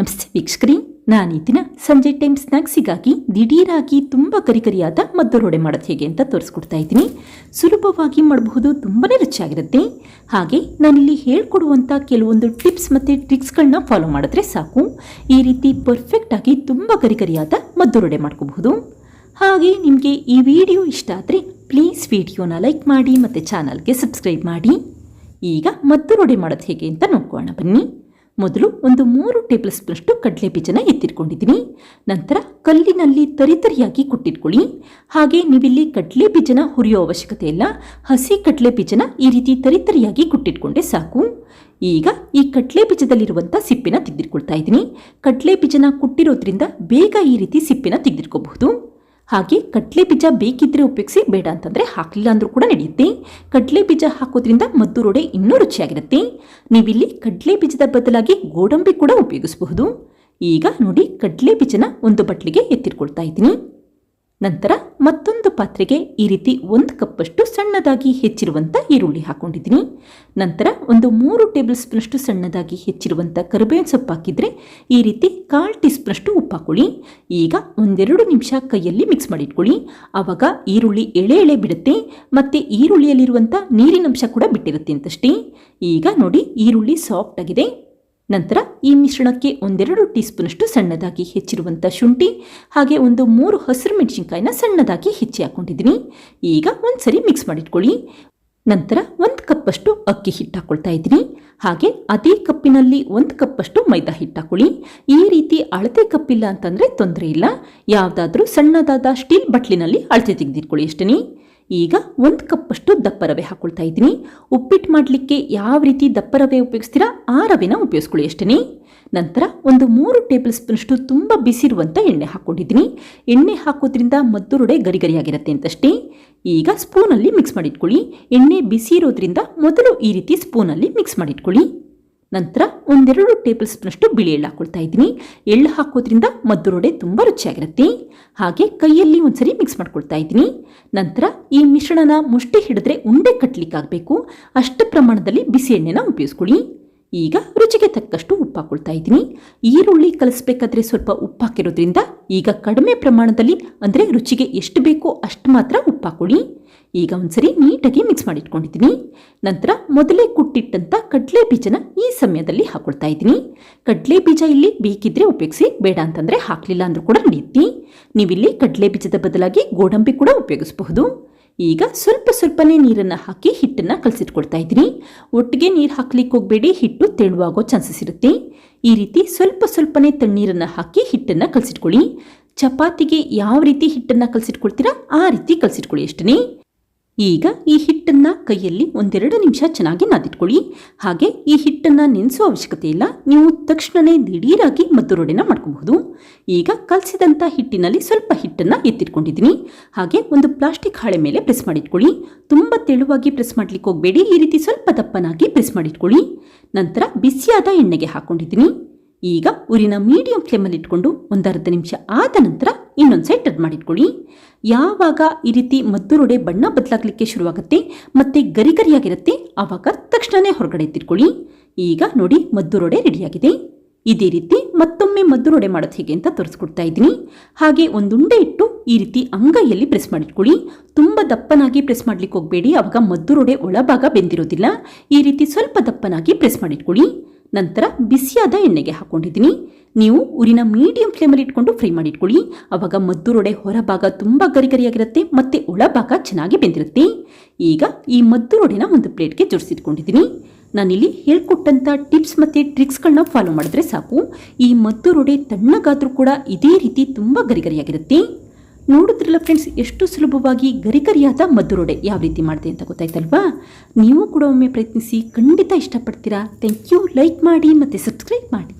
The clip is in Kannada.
ನಮಸ್ತೆ ವೀಕ್ಷಕರಿ, ನಾನು ಸಂಜೆ ಟೈಮ್ ಸ್ನ್ಯಾಕ್ಸಿಗಾಗಿ ದಿಢೀರಾಗಿ ತುಂಬ ಕರಿಕರಿಯಾದ ಮದ್ದರೊಡೆ ಮಾಡೋದು ಹೇಗೆ ಅಂತ ತೋರಿಸ್ಕೊಡ್ತಾ ಇದ್ದೀನಿ. ಸುಲಭವಾಗಿ ಮಾಡಬಹುದು ತುಂಬಾ ರುಚಿಯಾಗಿರುತ್ತೆ. ಹಾಗೆ ನಾನಿಲ್ಲಿ ಹೇಳ್ಕೊಡುವಂಥ ಕೆಲವೊಂದು ಟಿಪ್ಸ್ ಮತ್ತು ಟ್ರಿಕ್ಸ್ಗಳನ್ನ ಫಾಲೋ ಮಾಡಿದ್ರೆ ಸಾಕು. ಈ ರೀತಿ ಪರ್ಫೆಕ್ಟಾಗಿ ತುಂಬ ಕರಿಕರಿಯಾದ ಮದ್ದರೊಡೆ ಮಾಡ್ಕೋಬಹುದು. ಹಾಗೆ ನಿಮಗೆ ಈ ವಿಡಿಯೋ ಇಷ್ಟ ಆದರೆ ಪ್ಲೀಸ್ ವಿಡಿಯೋನ ಲೈಕ್ ಮಾಡಿ ಮತ್ತು ಚಾನಲ್ಗೆ ಸಬ್ಸ್ಕ್ರೈಬ್ ಮಾಡಿ. ಈಗ ಮದ್ದರೊಡೆ ಮಾಡೋದು ಹೇಗೆ ಅಂತ ನೋಡ್ಕೋಣ ಬನ್ನಿ. ಮೊದಲು ಒಂದು ಮೂರು ಟೇಬಲ್ ಸ್ಪೂನಷ್ಟು ಕಡಲೆ ಬೀಜನ ಎತ್ತಿಟ್ಕೊಂಡಿದ್ದೀನಿ. ನಂತರ ಕಲ್ಲಿನಲ್ಲಿ ತರಿತರಿಯಾಗಿ ಕುಟ್ಟಿಟ್ಕೊಳ್ಳಿ. ಹಾಗೆ ನೀವಿಲ್ಲಿ ಕಡಲೆ ಬೀಜನ ಹುರಿಯೋ ಅವಶ್ಯಕತೆ ಇಲ್ಲ. ಹಸಿ ಕಡಲೆ ಬೀಜನ ಈ ರೀತಿ ತರಿತರಿಯಾಗಿ ಕುಟ್ಟಿಟ್ಕೊಂಡೆ ಸಾಕು. ಈಗ ಈ ಕಡಲೆ ಬೀಜದಲ್ಲಿರುವಂಥ ಸಿಪ್ಪಿನ ತೆಗೆದಿಟ್ಕೊಳ್ತಾ ಇದ್ದೀನಿ. ಕಡಲೆ ಬೀಜನ ಕುಟ್ಟಿರೋದ್ರಿಂದ ಬೇಗ ಈ ರೀತಿ ಸಿಪ್ಪಿನ ತೆಗೆದಿಟ್ಕೋಬಹುದು. ಹಾಗೆ ಕಡಲೆ ಬೀಜ ಬೇಕಿದ್ರೆ ಉಪಯೋಗಿಸಿ, ಬೇಡ ಅಂತಂದರೆ ಹಾಕಲಿಲ್ಲ ಅಂದರೂ ಕೂಡ ನಡೆಯುತ್ತೆ. ಕಡಲೆ ಬೀಜ ಹಾಕೋದ್ರಿಂದ ಮದ್ದು ರೋಡೆ ಇನ್ನೂ ರುಚಿಯಾಗಿರುತ್ತೆ. ನೀವಿಲ್ಲಿ ಕಡಲೆ ಬೀಜದ ಬದಲಾಗಿ ಗೋಡಂಬಿ ಕೂಡ ಉಪಯೋಗಿಸಬಹುದು. ಈಗ ನೋಡಿ ಕಡಲೆ ಬೀಜನ ಒಂದು ಬಟ್ಲಿಗೆ ಎತ್ತಿಟ್ಕೊಳ್ತಾ ಇದ್ದೀನಿ. ನಂತರ ಮತ್ತೊಂದು ಪಾತ್ರೆಗೆ ಈ ರೀತಿ ಒಂದು ಕಪ್ಪಷ್ಟು ಸಣ್ಣದಾಗಿ ಹೆಚ್ಚಿರುವಂಥ ಈರುಳ್ಳಿ ಹಾಕೊಂಡಿದ್ದೀನಿ. ನಂತರ ಒಂದು ಮೂರು ಟೇಬಲ್ ಸ್ಪೂನಷ್ಟು ಸಣ್ಣದಾಗಿ ಹೆಚ್ಚಿರುವಂಥ ಕರಿಬೇವಿನ ಸೊಪ್ಪು ಹಾಕಿದರೆ ಈ ರೀತಿ ಕಾಲು ಟೀ ಸ್ಪೂನಷ್ಟು ಉಪ್ಪು ಹಾಕ್ಕೊಳ್ಳಿ ಈಗ ಒಂದೆರಡು ನಿಮಿಷ ಕೈಯಲ್ಲಿ ಮಿಕ್ಸ್ ಮಾಡಿಟ್ಕೊಳ್ಳಿ. ಆವಾಗ ಈರುಳ್ಳಿ ಎಳೆ ಎಳೆ ಬಿಡುತ್ತೆ ಮತ್ತು ಈರುಳ್ಳಿಯಲ್ಲಿರುವಂಥ ನೀರಿನಂಶ ಕೂಡ ಬಿಟ್ಟಿರುತ್ತೆ ಅಂತಷ್ಟೇ. ಈಗ ನೋಡಿ ಈರುಳ್ಳಿ ಸಾಫ್ಟ್ ಆಗಿದೆ. ನಂತರ ಈ ಮಿಶ್ರಣಕ್ಕೆ ಒಂದೆರಡು ಟೀ ಸ್ಪೂನಷ್ಟು ಸಣ್ಣದಾಗಿ ಹೆಚ್ಚಿರುವಂಥ ಶುಂಠಿ, ಹಾಗೆ ಒಂದು ಮೂರು ಹಸಿರು ಮೆಣಸಿನ್ಕಾಯಿನ ಸಣ್ಣದಾಗಿ ಹೆಚ್ಚಿ ಹಾಕೊಂಡಿದ್ದೀನಿ. ಈಗ ಒಂದ್ಸರಿ ಮಿಕ್ಸ್ ಮಾಡಿಟ್ಕೊಳ್ಳಿ. ನಂತರ ಒಂದು ಕಪ್ಪಷ್ಟು ಅಕ್ಕಿ ಹಿಟ್ಟು ಹಾಕ್ಕೊಳ್ತಾ ಇದ್ದೀನಿ. ಹಾಗೆ ಅದೇ ಕಪ್ಪಿನಲ್ಲಿ ಒಂದು ಕಪ್ಪಷ್ಟು ಮೈದಾ ಹಿಟ್ಟು ಹಾಕೊಳ್ಳಿ ಈ ರೀತಿ ಅಳತೆ ಕಪ್ಪಿಲ್ಲ ಅಂತಂದರೆ ತೊಂದರೆ ಇಲ್ಲ. ಯಾವುದಾದ್ರೂ ಸಣ್ಣದಾದ ಸ್ಟೀಲ್ ಬಟ್ಲಿನಲ್ಲಿ ಅಳತೆ ತೆಗೆದಿಟ್ಕೊಳ್ಳಿ ಅಷ್ಟೇ ಈಗ ಒಂದು ಕಪ್ಪಷ್ಟು ದಪ್ಪ ರವೆ ಹಾಕೊಳ್ತಾ ಇದ್ದೀನಿ. ಉಪ್ಪಿಟ್ಟು ಮಾಡಲಿಕ್ಕೆ ಯಾವ ರೀತಿ ದಪ್ಪ ರವೆ ಉಪಯೋಗಿಸ್ತೀರಾ ಆ ರವೆನ ಉಪಯೋಗಿಸ್ಕೊಳ್ಳಿ ಅಷ್ಟೇ ನಂತರ ಒಂದು ಮೂರು ಟೇಬಲ್ ಸ್ಪೂನಷ್ಟು ತುಂಬ ಬಿಸಿರುವಂಥ ಎಣ್ಣೆ ಹಾಕ್ಕೊಂಡಿದ್ದೀನಿ. ಎಣ್ಣೆ ಹಾಕೋದ್ರಿಂದ ಮದ್ದುರುಡೆ ಗರಿಗರಿಯಾಗಿರುತ್ತೆ ಅಂತಷ್ಟೇ. ಈಗ ಸ್ಪೂನಲ್ಲಿ ಮಿಕ್ಸ್ ಮಾಡಿಟ್ಕೊಳ್ಳಿ. ಎಣ್ಣೆ ಬಿಸಿ ಇರೋದ್ರಿಂದ ಮೊದಲು ಈ ರೀತಿ ಸ್ಪೂನಲ್ಲಿ ಮಿಕ್ಸ್ ಮಾಡಿಟ್ಕೊಳ್ಳಿ. ನಂತರ ಒಂದೆರಡು ಟೇಬಲ್ ಸ್ಪೂನಷ್ಟು ಬಿಳಿ ಎಳ್ಳು ಹಾಕೊಳ್ತಾ ಇದ್ದೀನಿ. ಎಳ್ಳು ಹಾಕೋದ್ರಿಂದ ಮದ್ದೂರೊಡೆ ತುಂಬ ರುಚಿಯಾಗಿರುತ್ತೆ. ಹಾಗೆ ಕೈಯಲ್ಲಿ ಒಂದ್ಸರಿ ಮಿಕ್ಸ್ ಮಾಡ್ಕೊಳ್ತಾ ಇದ್ದೀನಿ. ನಂತರ ಈ ಮಿಶ್ರಣನ ಮುಷ್ಟಿ ಹಿಡಿದ್ರೆ ಉಂಡೆ ಕಟ್ಟಲಿಕ್ಕಾಗಬೇಕು ಅಷ್ಟು ಪ್ರಮಾಣದಲ್ಲಿ ಬಿಸಿ ಎಣ್ಣೆನ ಉಪಯೋಗಿಸ್ಕೊಳ್ಳಿ. ಈಗ ರುಚಿಗೆ ತಕ್ಕಷ್ಟು ಉಪ್ಪು ಹಾಕೊಳ್ತಾ ಇದ್ದೀನಿ. ಈರುಳ್ಳಿ ಕಲಿಸ್ಬೇಕಾದ್ರೆ ಸ್ವಲ್ಪ ಉಪ್ಪು ಹಾಕಿರೋದ್ರಿಂದ ಈಗ ಕಡಿಮೆ ಪ್ರಮಾಣದಲ್ಲಿ, ಅಂದರೆ ರುಚಿಗೆ ಎಷ್ಟು ಬೇಕೋ ಅಷ್ಟು ಮಾತ್ರ ಉಪ್ಪು ಹಾಕೊಳ್ಳಿ ಈಗ ಒಂದ್ಸರಿ ನೀಟಾಗಿ ಮಿಕ್ಸ್ ಮಾಡಿಟ್ಕೊಂಡಿದ್ದೀನಿ. ನಂತರ ಮೊದಲೇ ಕುಟ್ಟಿಟ್ಟಂಥ ಕಡಲೆ ಬೀಜನ ಈ ಸಮಯದಲ್ಲಿ ಹಾಕೊಳ್ತಾ ಇದ್ದೀನಿ. ಕಡಲೆ ಬೀಜ ಇಲ್ಲಿ ಬೇಕಿದ್ರೆ ಉಪಯೋಗಿಸಿ, ಬೇಡ ಅಂತಂದರೆ ಹಾಕಲಿಲ್ಲ ಅಂದರೂ ಕೂಡ ನಡೆಯುತ್ತೆ. ನೀವಿಲ್ಲಿ ಕಡಲೆ ಬೀಜದ ಬದಲಾಗಿ ಗೋಡಂಬಿ ಕೂಡ ಉಪಯೋಗಿಸಬಹುದು. ಈಗ ಸ್ವಲ್ಪ ಸ್ವಲ್ಪನೇ ನೀರನ್ನು ಹಾಕಿ ಹಿಟ್ಟನ್ನು ಕಲಸಿಟ್ಕೊಳ್ತಾ ಇದ್ದೀನಿ. ಒಟ್ಟಿಗೆ ನೀರು ಹಾಕ್ಲಿಕ್ಕೆ ಹೋಗಬೇಡಿ ಹಿಟ್ಟು ತೆಳುವಾಗೋ ಚಾನ್ಸಸ್ ಇರುತ್ತೆ. ಈ ರೀತಿ ಸ್ವಲ್ಪ ಸ್ವಲ್ಪನೇ ತಣ್ಣೀರನ್ನು ಹಾಕಿ ಹಿಟ್ಟನ್ನು ಕಲಸಿಟ್ಕೊಳ್ಳಿ. ಚಪಾತಿಗೆ ಯಾವ ರೀತಿ ಹಿಟ್ಟನ್ನು ಕಲಸಿಟ್ಕೊಳ್ತೀರಾ ಆ ರೀತಿ ಕಲಸಿಟ್ಕೊಳ್ಳಿ ಅಷ್ಟೇ ಈಗ ಈ ಹಿಟ್ಟನ್ನು ಕೈಯಲ್ಲಿ ಒಂದೆರಡು ನಿಮಿಷ ಚೆನ್ನಾಗಿ ನಾದಿಟ್ಕೊಳ್ಳಿ. ಹಾಗೆ ಈ ಹಿಟ್ಟನ್ನು ನೆನೆಸೋ ಅವಶ್ಯಕತೆ ಇಲ್ಲ. ನೀವು ತಕ್ಷಣವೇ ದಿಢೀರಾಗಿ ಮದ್ದೂರೊಡೆನ ಮಾಡ್ಕೋಬಹುದು. ಈಗ ಕಲಸಿದಂಥ ಹಿಟ್ಟಿನಲ್ಲಿ ಸ್ವಲ್ಪ ಹಿಟ್ಟನ್ನು ಎತ್ತಿಟ್ಕೊಂಡಿದ್ದೀನಿ. ಹಾಗೆ ಒಂದು ಪ್ಲಾಸ್ಟಿಕ್ ಹಾಳೆ ಮೇಲೆ ಪ್ರೆಸ್ ಮಾಡಿಟ್ಕೊಳ್ಳಿ. ತುಂಬ ತೆಳುವಾಗಿ ಪ್ರೆಸ್ ಮಾಡ್ಲಿಕ್ಕೆ ಹೋಗಬೇಡಿ ಈ ರೀತಿ ಸ್ವಲ್ಪ ದಪ್ಪನಾಗಿ ಪ್ರೆಸ್ ಮಾಡಿಟ್ಕೊಳ್ಳಿ. ನಂತರ ಬಿಸಿಯಾದ ಎಣ್ಣೆಗೆ ಹಾಕೊಂಡಿದ್ದೀನಿ. ಈಗ ಊರಿನ ಮೀಡಿಯಂ ಫ್ಲೇಮಲ್ಲಿ ಇಟ್ಕೊಂಡು ಒಂದು ಅರ್ಧ ನಿಮಿಷ ಆದ ನಂತರ ಇನ್ನೊಂದು ಸೈಡ್ ಟರ್ನ್ ಮಾಡಿಟ್ಕೊಳ್ಳಿ. ಯಾವಾಗ ಈ ರೀತಿ ಮದ್ದೂರೊಡೆ ಬಣ್ಣ ಬದಲಾಗಲಿಕ್ಕೆ ಶುರುವಾಗುತ್ತೆ ಮತ್ತು ಗರಿ ಗರಿಯಾಗಿರುತ್ತೆ ಆವಾಗ ತಕ್ಷಣವೇ ಹೊರಗಡೆ ಎತ್ತಿಟ್ಕೊಳ್ಳಿ. ಈಗ ನೋಡಿ ಮದ್ದೂರೊಡೆ ರೆಡಿಯಾಗಿದೆ ಇದೇ ರೀತಿ ಮತ್ತೊಮ್ಮೆ ಮದ್ದೂರೊಡೆ ಮಾಡೋದು ಹೇಗೆ ಅಂತ ತೋರಿಸ್ಕೊಡ್ತಾ ಇದ್ದೀನಿ. ಹಾಗೆ ಒಂದುಂಡೆ ಇಟ್ಟು ಈ ರೀತಿ ಅಂಗೈಯಲ್ಲಿ ಪ್ರೆಸ್ ಮಾಡಿಟ್ಕೊಳ್ಳಿ. ತುಂಬ ದಪ್ಪನಾಗಿ ಪ್ರೆಸ್ ಮಾಡ್ಲಿಕ್ಕೆ ಹೋಗಬೇಡಿ. ಆವಾಗ ಮದ್ದೂರೊಡೆ ಒಳಭಾಗ ಬೆಂದಿರೋದಿಲ್ಲ. ಈ ರೀತಿ ಸ್ವಲ್ಪ ದಪ್ಪನಾಗಿ ಪ್ರೆಸ್ ಮಾಡಿಟ್ಕೊಳ್ಳಿ. ನಂತರ ಬಿಸಿಯಾದ ಎಣ್ಣೆಗೆ ಹಾಕೊಂಡಿದ್ದೀನಿ. ನೀವು ಊರಿನ ಮೀಡಿಯಂ ಫ್ಲೇಮಲ್ಲಿ ಇಟ್ಕೊಂಡು ಫ್ರೈ ಮಾಡಿಟ್ಕೊಳ್ಳಿ ಆವಾಗ ಮದ್ದೂರೊಡೆ ಹೊರಭಾಗ ತುಂಬ ಗರಿಗರಿಯಾಗಿರುತ್ತೆ ಮತ್ತು ಒಳಭಾಗ ಚೆನ್ನಾಗಿ ಬೆಂದಿರುತ್ತೆ. ಈಗ ಈ ಮದ್ದೂರೊಡೆನ ಒಂದು ಪ್ಲೇಟ್ಗೆ ಜೋಡಿಸಿಟ್ಕೊಂಡಿದ್ದೀನಿ. ನಾನಿಲ್ಲಿ ಹೇಳ್ಕೊಟ್ಟಂಥ ಟಿಪ್ಸ್ ಮತ್ತು ಟ್ರಿಕ್ಸ್ಗಳನ್ನ ಫಾಲೋ ಮಾಡಿದ್ರೆ ಸಾಕು. ಈ ಮದ್ದೂರೊಡೆ ತಣ್ಣಗಾದರೂ ಕೂಡ ಇದೇ ರೀತಿ ತುಂಬ ಗರಿಗರಿಯಾಗಿರುತ್ತೆ ನೋಡಿದ್ರಲ್ಲ ಫ್ರೆಂಡ್ಸ್ ಎಷ್ಟು ಸುಲಭವಾಗಿ ಗರಿಗರಿಯಾದ ಮದ್ದುರೋಡೆ ಯಾವ ರೀತಿ ಮಾಡಿದೆ ಅಂತ ಗೊತ್ತಾಯ್ತಲ್ವಾ? ನೀವು ಕೂಡ ಒಮ್ಮೆ ಪ್ರಯತ್ನಿಸಿ ಖಂಡಿತ ಇಷ್ಟಪಡ್ತೀರಾ? ಥ್ಯಾಂಕ್ ಯು ಲೈಕ್ ಮಾಡಿ ಮತ್ತು ಸಬ್ಸ್ಕ್ರೈಬ್ ಮಾಡಿ.